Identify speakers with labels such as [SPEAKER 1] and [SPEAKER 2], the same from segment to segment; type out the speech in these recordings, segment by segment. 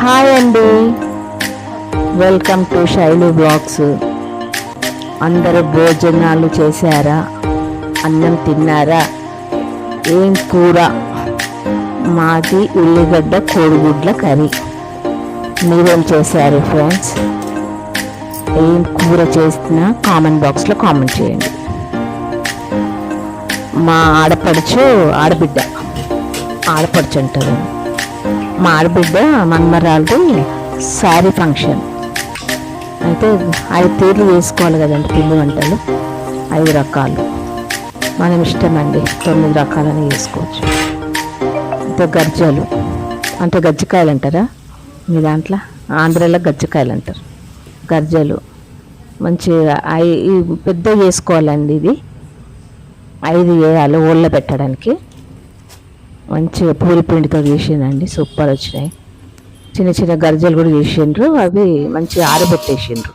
[SPEAKER 1] Hi అండి. Welcome to Shailu blogs. అందరూ భోజనాలు చేశారా? అన్నం తిన్నారా? ఏం కూర? మాది ఉల్లిగడ్డ కోడిగుడ్ల కర్రీ. మీరేం చేశారు ఫ్రెండ్స్? ఏం కూర చేసినా కామెంట్ బాక్స్లో కామెంట్ చేయండి. మా ఆడపడుచు ఆడబిడ్డ. ఆడపడుచు అంటారు. మా ఆడబిడ్డ శారీ ఫంక్షన్ అయితే ఐదు తీర్లు వేసుకోవాలి కదండి పిండి వంటలు. ఐదు రకాలు. మనం ఇష్టమండి తొమ్మిది రకాలని వేసుకోవచ్చు. అయితే గర్జలు. అంటే గజ్జికాయలు అంటారా? మీ దాంట్లో? ఆంధ్రాలో గజ్జికాయలు అంటారు. గర్జలు. మంచిగా ఐ- పెద్ద వేసుకోవాలండి ఇది. ఐదు వేయాలి ఊళ్ళో పెట్టడానికి. మంచిగా పూరి పిండితో చేసిండండి సూపర్ వచ్చినాయి. చిన్న చిన్న గర్జలు కూడా చేసిండ్రు అవి మంచిగా ఆరబెట్టేసిండ్రు.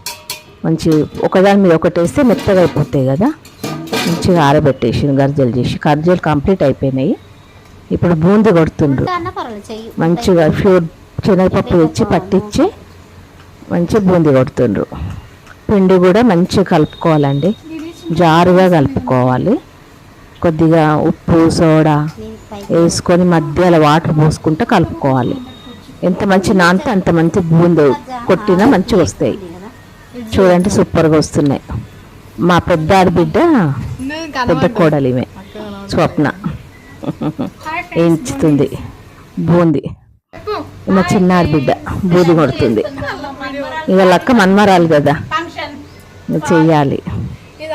[SPEAKER 1] మంచి ఒకదాని మీద ఒకటి వేస్తే మెత్తగా అయిపోతాయి కదా. మంచిగా ఆరబెట్టేసిండ్రు గర్జలు చేసి. గర్జలు కంప్లీట్ అయిపోయినాయి. ఇప్పుడు బూందీ కొడుతుండ్రు. మంచిగా ప్యూర్ శనగపప్పు తెచ్చి పట్టించి మంచిగా బూందీ కొడుతుండ్రు. పిండి కూడా మంచిగా కలుపుకోవాలండి. జారుగా కలుపుకోవాలి. కొద్దిగా ఉప్పు సోడా వేసుకొని మధ్యలో వాటర్ పోసుకుంటూ కలుపుకోవాలి. ఎంత మంచి నానితే అంత మంచి బూంది కొట్టినా మంచిగా వస్తాయి. చూడండి సూపర్గా వస్తున్నాయి. మా పెద్ద ఆడబిడ్డ పెద్ద కోడలు ఈమె స్వప్న. వేయించుతుంది బూంది. ఈమె చిన్న ఆడబిడ్డ బూది కొడుతుంది. ఇక లక్క మన్మరాలు కదా. చెయ్యాలి.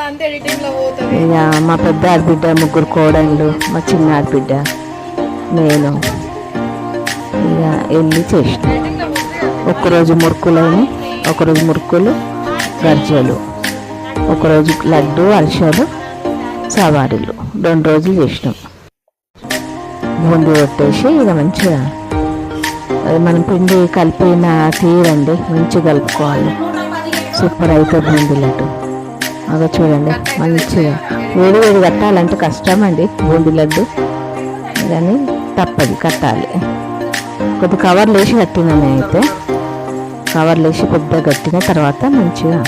[SPEAKER 1] ఇక మా పెద్ద ఆడబిడ్డ ముగ్గురు కోడళ్ళు మా చిన్న ఆడబిడ్డ నేను ఇక వెళ్ళి చేసిన. ఒకరోజు మురుకులని ఒకరోజు మురుకులు గర్జలు ఒకరోజు లడ్డు అరిసెలు సవారీలు రెండు రోజులు చేసినాం. బూంది కొట్టేసి ఇక మంచిగా అది మనం పిండి కలిపిన తీరండి మంచిగా కలుపుకోవాలి. సూపర్ అయితే బూంది లడ్డు. అదో చూడండి మంచిగా వేడి వేడి కట్టాలంటే కష్టం అండి బూందీ లడ్డు. కానీ తప్పది కట్టాలి. కొద్ది కవర్లు వేసి కట్టినాను అయితే కవర్లు వేసి పెద్ద కట్టిన తర్వాత మంచిగా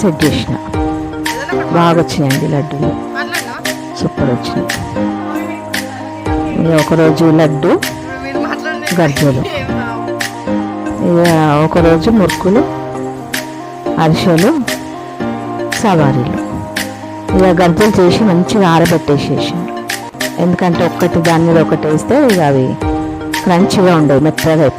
[SPEAKER 1] సెట్ చేసిన. బాగా వచ్చినాయండి లడ్డూలు. సూపర్ వచ్చినాయి. ఒకరోజు లడ్డు
[SPEAKER 2] గజ్జలు.
[SPEAKER 1] ఇక ఒకరోజు మురుకులు అరిసెలు సవారీలు. ఇక గంతులు చేసి మంచిగా ఆరబెట్టేసేసి ఎందుకంటే ఒక్కటి దాని మీద ఒకటి వేస్తే ఇక అవి క్రంచిగా ఉండవు మెత్తగా అయిపోతాయి.